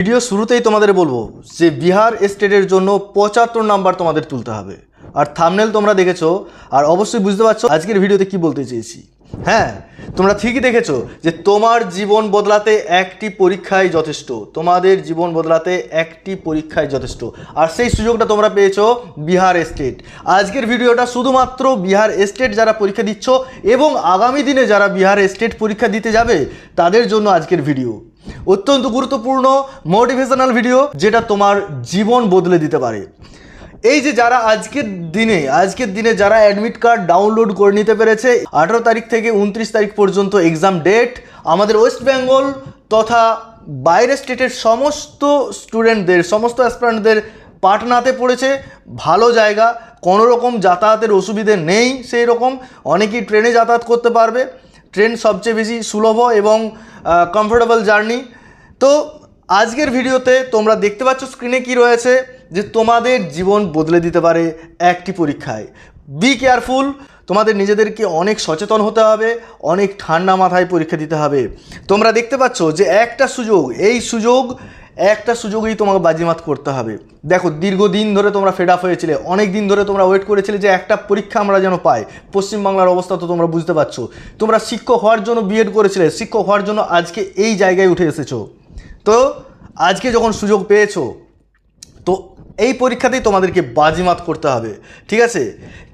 Video শুরুতেই তোমাদের বলব যে বিহার স্টেটের জন্য পঁচাত্তর নাম্বার তোমাদের তুলতে হবে। আর থামনেল তোমরা দেখেছ, আর অবশ্যই বুঝতে পারছ আজকের ভিডিওতে কি বলতে চেয়েছি। হ্যাঁ তোমরা ঠিকই দেখেছ যে তোমার জীবন বদলাতে একটি পরীক্ষায় যথেষ্ট। তোমাদের জীবন বদলাতে একটি পরীক্ষায় যথেষ্ট। আর সেই সুযোগটা তোমরা পেয়েছ বিহার স্টেট আজকের ভিডিওটা শুধুমাত্র বিহার স্টেট যারা পরীক্ষা দিচ্ছ এবং আগামী দিনে যারা বিহার স্টেট পরীক্ষা দিতে যাবে, তাদের জন্য আজকের ভিডিও। অত্যন্ত গুরুত্বপূর্ণ মোটিভেশনাল ভিডিও যেটা তোমার জীবন বদলে দিতে পারে। এই যে যারা আজকের দিনে আজকের দিনে যারা অ্যাডমিট কার্ড ডাউনলোড করে নিতে পেরেছে, আঠারো তারিখ থেকে উনত্রিশ তারিখ পর্যন্ত এক্সাম ডেট আমাদের ওয়েস্ট বেঙ্গল তথা বাইরের স্টেটের সমস্ত স্টুডেন্টদের সমস্ত অ্যাসপিরেন্টদের পাটনাতে পড়েছে। ভালো জায়গা কোনো রকম যাতায়াতের অসুবিধে নেই সেই রকম অনেকেই ট্রেনে যাতায়াত করতে পারবে। ট্রেন সবচেয়ে বেশি সুলভ এবং কমফোর্টেবল জার্নি তো আজকের ভিডিওতে তোমরা দেখতে পাচ্ছ স্ক্রিনে কি রয়েছে যে তোমাদের জীবন বদলে দিতে পারে একটি পরীক্ষায়। বি কেয়ারফুল তোমাদের নিজেদেরকে অনেক সচেতন হতে হবে, অনেক ঠান্ডা মাথায় পরীক্ষা দিতে হবে। তোমরা দেখতে পাচ্ছ যে একটা সুযোগ, এই সুযোগ একটা সুযোগেই তোমাকে বাজিমাত করতে হবে। দেখো, দীর্ঘদিন ধরে তোমরা ফেড আপ হয়েছিলে অনেক দিন ধরে তোমরা ওয়েট করেছিলে যে একটা পরীক্ষা আমরা যেন পাই। পশ্চিমবাংলার অবস্থা তো তোমরা বুঝতে পারছ। তোমরা শিক্ষক হওয়ার জন্য বিএড করেছিলে, শিক্ষক হওয়ার জন্য আজকে এই জায়গায় উঠে এসেছ। তো, আজকে যখন সুযোগ পেয়েছ তো এই পরীক্ষাতেই তোমাদেরকে বাজিমাত করতে হবে, ঠিক আছে?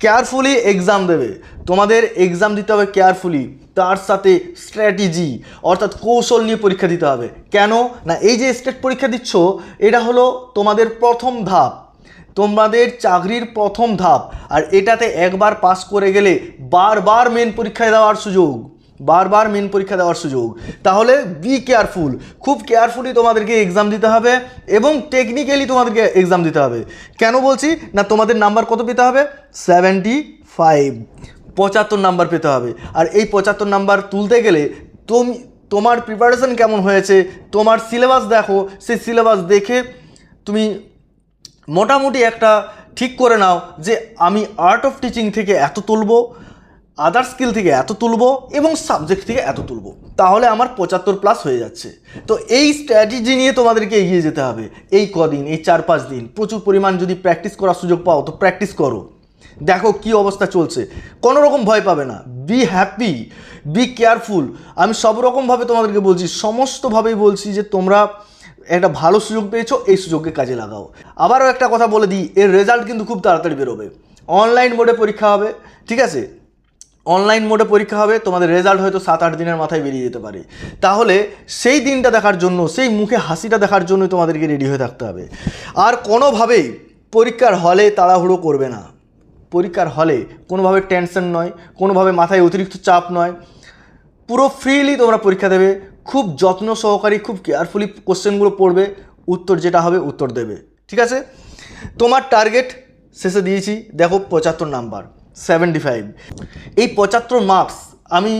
কেয়ারফুলি এক্সাম দেবে। তোমাদের এক্সাম দিতে হবে কেয়ারফুলি তার সাথে স্ট্র্যাটেজি অর্থাৎ কৌশল নিয়ে পরীক্ষা দিতে হবে। কেন? না, এই যে স্টেট পরীক্ষা দিচ্ছ, এটা হলো তোমাদের প্রথম ধাপ। তোমাদের চাকরির প্রথম ধাপ। আর এটাতে একবার পাস করে গেলে বারবার মেন পরীক্ষায় দেওয়ার সুযোগ। বারবার মেন পরীক্ষা দেওয়ার সুযোগ। তাহলে বি কেয়ারফুল খুব কেয়ারফুলি তোমাদেরকে এক্সাম দিতে হবে এবং টেকনিক্যালি তোমাদেরকে এক্সাম দিতে হবে। কেন বলছি? না, তোমাদের নাম্বার কত পেতে হবে? সেভেন্টি ফাইভ পঁচাত্তর নাম্বার পেতে হবে। আর এই পঁচাত্তর নাম্বার তুলতে গেলে তুমি, তোমার প্রিপারেশন কেমন হয়েছে? তোমার সিলেবাস দেখো। সেই সিলেবাস দেখে তুমি মোটামুটি একটা ঠিক করে নাও যে আমি আর্ট অফ টিচিং থেকে এত তুলবো। আদার স্কিল থেকে এত তুলবো এবং সাবজেক্ট থেকে এত তুলবো। তাহলে আমার পঁচাত্তর প্লাস হয়ে যাচ্ছে। তো এই স্ট্র্যাটেজি নিয়ে তোমাদেরকে এগিয়ে যেতে হবে। এই কদিন, এই চার পাঁচ দিন প্রচুর পরিমাণ যদি প্র্যাকটিস করার সুযোগ পাও তো প্র্যাকটিস করো। দেখো কি অবস্থা চলছে। কোনো রকম ভয় পাবে না। বি হ্যাপি বি কেয়ারফুল আমি সব রকমভাবে তোমাদেরকে বলছি সমস্তভাবেই বলছি যে তোমরা একটা ভালো সুযোগ পেয়েছ, এই সুযোগকে কাজে লাগাও। আবারও একটা কথা বলে দিই, এর রেজাল্ট কিন্তু খুব তাড়াতাড়ি বেরোবে। অনলাইন মোডে পরীক্ষা হবে, ঠিক আছে? অনলাইন মোডে পরীক্ষা হবে, তোমাদের রেজাল্ট হয়তো সাত, আট দিনের মাথায় বেরিয়ে যেতে পারে। তাহলে সেই দিনটা দেখার জন্য, সেই মুখে হাসিটা দেখার জন্য তোমাদেরকে রেডি হয়ে থাকতে হবে। আর কোনোভাবেই পরীক্ষার হলে তাড়াহুড়ো করবে না। পরীক্ষার হলে কোনোভাবে টেনশন নয়, কোনোভাবে মাথায় অতিরিক্ত চাপ নয়। পুরো ফ্রিলি তোমরা পরীক্ষা দেবে, খুব যত্ন সহকারী, খুব কেয়ারফুলি কোশ্চেনগুলো পড়বে, উত্তর যেটা হবে উত্তর দেবে। ঠিক আছে? তোমার টার্গেট শেষে দিয়েছি, দেখো পঁচাত্তর নাম্বার সেভেন্টি ফাইভ এই পঁচাত্তর মার্কস আমি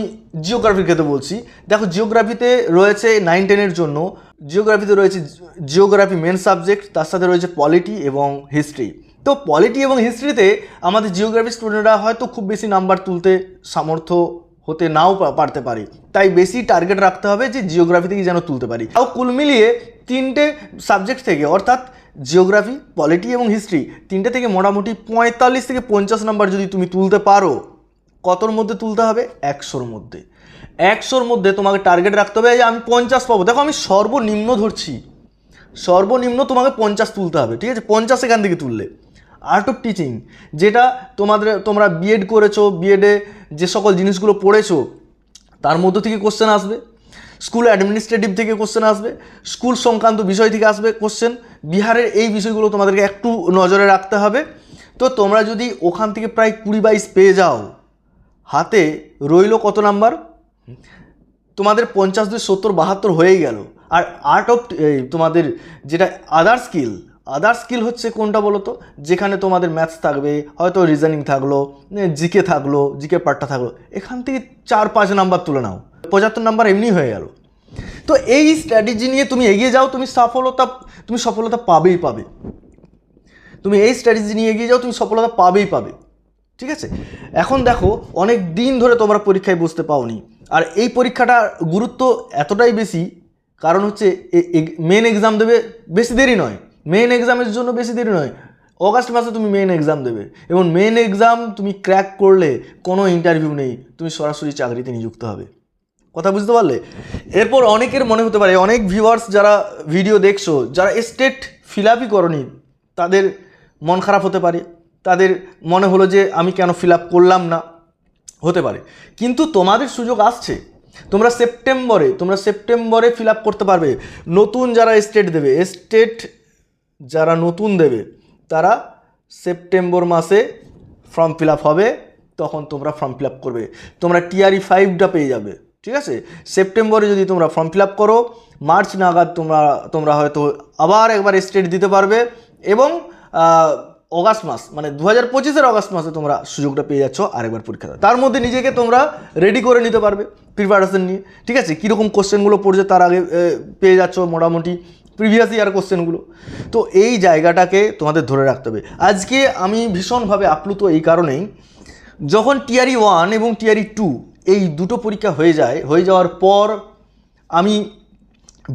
জিওগ্রাফির ক্ষেত্রে বলছি। দেখো জিওগ্রাফিতে রয়েছে নাইন টেনের জন্য। জিওগ্রাফিতে রয়েছে জিওগ্রাফি মেন সাবজেক্ট তার সাথে রয়েছে পলিটি এবং হিস্ট্রি তো পলিটি এবং হিস্ট্রিতে আমাদের জিওগ্রাফি স্টুডেন্টরা হয়তো খুব বেশি নাম্বার তুলতে সামর্থ্য হতে নাও পারতে পারি। তাই বেশি টার্গেট রাখতে হবে যে জিওগ্রাফি থেকে যেন তুলতে পারি। তাও কুল মিলিয়ে তিনটে সাবজেক্ট থেকে, অর্থাৎ জিওগ্রাফি, পলিটি এবং হিস্ট্রি তিনটে থেকে মোটামুটি পঁয়তাল্লিশ থেকে পঞ্চাশ নাম্বার যদি তুমি তুলতে পারো, কতর মধ্যে তুলতে হবে? একশোর মধ্যে। একশোর মধ্যে তোমাকে টার্গেট রাখতে হবে যে আমি পঞ্চাশ পাবো। দেখো আমি সর্বনিম্ন ধরছি। সর্বনিম্ন তোমাকে পঞ্চাশ তুলতে হবে, ঠিক আছে? পঞ্চাশ এখান থেকে তুললে। আর্ট অফ টিচিং যেটা তোমাদের, তোমরা বিএড করেছ বিএডে যে সকল জিনিসগুলো পড়েছো, তার মধ্য থেকে কোশ্চেন আসবে। স্কুল অ্যাডমিনিস্ট্রেটিভ থেকে কোশ্চেন আসবে, স্কুল সংক্রান্ত বিষয় থেকে আসবে কোশ্চেন বিহারের এই বিষয়গুলো তোমাদেরকে একটু নজরে রাখতে হবে। তো তোমরা যদি ওখান থেকে প্রায় কুড়ি বাইশ পেয়ে যাও, হাতে রইল কত নাম্বার? তোমাদের পঞ্চাশ দুই সত্তর বাহাত্তর হয়েই গেল। আর আর্ট অফ তোমাদের যেটা আদার স্কিল আদার স্কিল হচ্ছে কোনটা বলো তো? যেখানে তোমাদের ম্যাথস থাকবে, হয়তো রিজনিং থাকল জিকে থাকল জিকে পার্টটা থাকল। এখান থেকে চার পাঁচ নাম্বার তুলে নাও। পঁচাত্তর নাম্বার এমনি হয়ে গেল। তো এই স্ট্র্যাটেজি নিয়ে তুমি এগিয়ে যাও, তুমি সফলতা তুমি সফলতা পাবেই পাবে। তুমি এই স্ট্র্যাটেজি নিয়ে এগিয়ে যাও, তুমি সফলতা পাবেই পাবে। ঠিক আছে? এখন দেখো, অনেক দিন ধরে তোমরা পরীক্ষায় বসতে পাওনি। আর এই পরীক্ষাটার গুরুত্ব এতটাই বেশি, কারণ হচ্ছে মেন এক্সাম দেবে বেশি দেরি নয়। মেন এক্সামের জন্য বেশি দেরি নয়। অগাস্ট মাসে তুমি মেন এক্সাম দেবে। এবং মেন এক্সাম তুমি ক্র্যাক করলে কোনো ইন্টারভিউ নেই। তুমি সরাসরি চাকরিতে নিযুক্ত হবে। কথা বুঝতে পারলে? এরপর অনেকের মনে হতে পারে, অনেক ভিউয়ার্স যারা ভিডিও দেখছ, যারা স্টেট ফিল আপই করনি, তাদের মন খারাপ হতে পারে। তাদের মনে হলো যে আমি কেন ফিল আপ করলাম না? হতে পারে। কিন্তু তোমাদের সুযোগ আসছে। তোমরা সেপ্টেম্বরে তোমরা সেপ্টেম্বরে ফিল আপ করতে পারবে। নতুন যারা স্টেট দেবে স্টেট যারা নতুন দেবে, তারা সেপ্টেম্বর মাসে ফর্ম ফিল আপ হবে, তখন তোমরা ফর্ম ফিল আপ করবে। তোমরা টিআরই ফাইভটা পেয়ে যাবে। ঠিক আছে? সেপ্টেম্বরে যদি তোমরা ফর্ম ফিল করো মার্চ নাগাদ তোমরা তোমরা হয়তো আবার একবার স্টেট দিতে পারবে এবং অগাস্ট মাস মানে দু হাজার পঁচিশের অগাস্ট মাসে তোমরা সুযোগটা পেয়ে যাচ্ছ আরেকবার পরীক্ষা। তার মধ্যে নিজেকে তোমরা রেডি করে নিতে পারবে প্রিপারেশন নিয়ে। ঠিক আছে? কীরকম কোশ্চেনগুলো পড়ছে তার আগে পেয়ে যাচ্ছ মোটামুটি প্রিভিয়াস ইয়ার কোশ্চেনগুলো তো এই জায়গাটাকে তোমাদের ধরে রাখতে হবে। আজকে আমি ভীষণভাবে আপ্লুত এই কারণেই, যখন টিআরই ওয়ান এবং টিআরই টু এই দুটো পরীক্ষা হয়ে যায়, হয়ে যাওয়ার পর আমি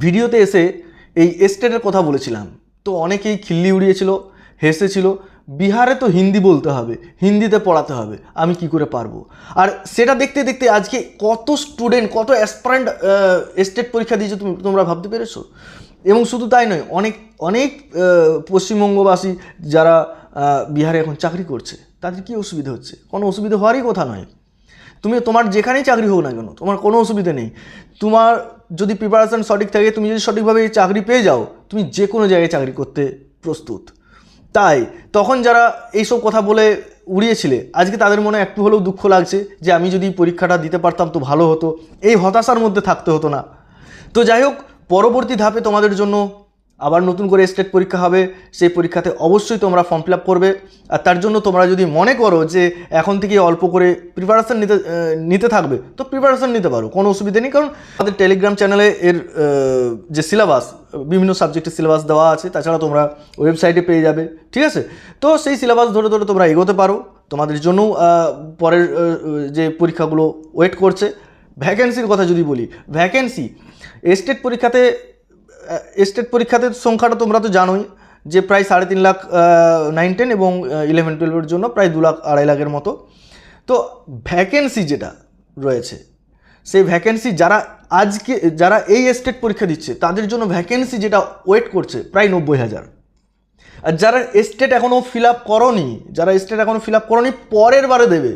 ভিডিওতে এসে এই স্টেটের কথা বলেছিলাম। তো অনেকেই খিল্লি উড়িয়েছিল, হেসেছিল, বিহারে তো হিন্দি বলতে হবে, হিন্দিতে পড়াতে হবে, আমি কি করে পারব? আর সেটা দেখতে দেখতে আজকে কত স্টুডেন্ট কত অ্যাসপারেন্ট স্টেট পরীক্ষা দিয়েছে তুমি, তোমরা ভাবতে পেরেছ? এবং শুধু তাই নয়, অনেক অনেক পশ্চিমবঙ্গবাসী যারা বিহারে এখন চাকরি করছে, তাদের কি অসুবিধা হচ্ছে? কোনো অসুবিধা হওয়ারই কথা নয়। তুমি তোমার যেখানেই চাকরি হোক না কেন, তোমার কোনো অসুবিধা নেই। তোমার যদি প্রিপারেশন সঠিক থাকে, তুমি যদি সঠিকভাবে এই চাকরি পেয়ে যাও, তুমি যে কোনো জায়গায় চাকরি করতে প্রস্তুত। তাই তখন যারা এইসব কথা বলে উড়িয়েছিলে, আজকে তাদের মনে একটু হলেও দুঃখ লাগছে যে আমি যদি পরীক্ষাটা দিতে পারতাম তো ভালো হতো। এই হতাশার মধ্যে থাকতে হতো না। তো যাই হোক, পরবর্তী ধাপে তোমাদের জন্য আবার নতুন করে স্টেট পরীক্ষা হবে, সেই পরীক্ষাতে অবশ্যই তোমরা ফর্ম ফিল করবে। আর তার জন্য তোমরা যদি মনে করো যে এখন থেকে অল্প করে প্রিপারেশন নিতে নিতে থাকবে, তো প্রিপারেশান নিতে পারো, কোনো অসুবিধা নেই। কারণ আমাদের টেলিগ্রাম চ্যানেলে এর যে সিলেবাস বিভিন্ন সাবজেক্টের সিলেবাস দেওয়া আছে, তাছাড়া তোমরা ওয়েবসাইটে পেয়ে যাবে, ঠিক আছে? তো সেই সিলেবাস ধরে ধরে তোমরা এগোতে পারো। তোমাদের জন্য পরের যে পরীক্ষাগুলো ওয়েট করছে। ভ্যাকেন্সির কথা যদি বলি ভ্যাকেন্সি স্টেট পরীক্ষাতে স্টেট পরীক্ষাতে সংখ্যাটা তোমরা তো জানোই যে প্রায় সাড়ে তিন লাখ নাইন টেন এবং ইলেভেন টুয়েলভের জন্য প্রায় দু লাখ, আড়াই লাখের মতো। তো ভ্যাকেন্সি যেটা রয়েছে, সেই ভ্যাকেন্সি যারা আজকে, যারা এই স্টেট পরীক্ষা দিচ্ছে, তাদের জন্য ভ্যাকেন্সি যেটা ওয়েট করছে প্রায় নব্বই হাজার। আর যারা স্টেট এখনও ফিল আপ করনি, যারা স্টেট এখনও ফিল আপ করনি, পরের বারে দেবে,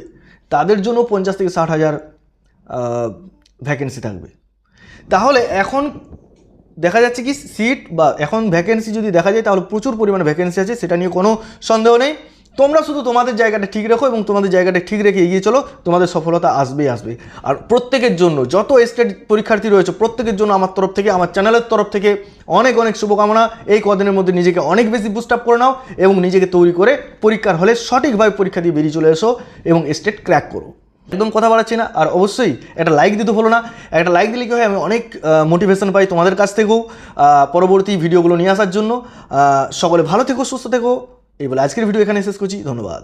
তাদের জন্য পঞ্চাশ থেকে ষাট হাজার ভ্যাকেন্সি থাকবে। তাহলে এখন দেখা যাচ্ছে কি সিট বা এখন ভ্যাকেন্সি যদি দেখা যায়, তাহলে প্রচুর পরিমাণে ভ্যাকেন্সি আছে, সেটা নিয়ে কোনো সন্দেহ নেই। তোমরা শুধু তোমাদের জায়গাটা ঠিক রাখো এবং তোমাদের জায়গাটা ঠিক রেখে এগিয়ে চলো, তোমাদের সফলতা আসবেই আসবে। আর প্রত্যেকের জন্য, যত স্টেট পরীক্ষার্থী রয়েছে, প্রত্যেকের জন্য আমার তরফ থেকে, আমার চ্যানেলের তরফ থেকে অনেক অনেক শুভকামনা। এই কদিনের মধ্যে নিজেকে অনেক বেশি বুস্ট আপ করে নাও এবং নিজেকে তৈরি করে পরীক্ষার হলে সঠিকভাবে পরীক্ষা দিয়ে বেরিয়ে চলে এসো এবং স্টেট ক্র্যাক করো। একদম কথা বাড়াচ্ছি না। আর অবশ্যই একটা লাইক দিতে হলো না। একটা লাইক দিলে কি হয়, আমি অনেক মোটিভেশন পাই তোমাদের কাছ থেকেও পরবর্তী ভিডিওগুলো নিয়ে আসার জন্য। সকলে ভালো থেকো, সুস্থ থেকো। এই বলে আজকের ভিডিও এখানে শেষ করছি। ধন্যবাদ।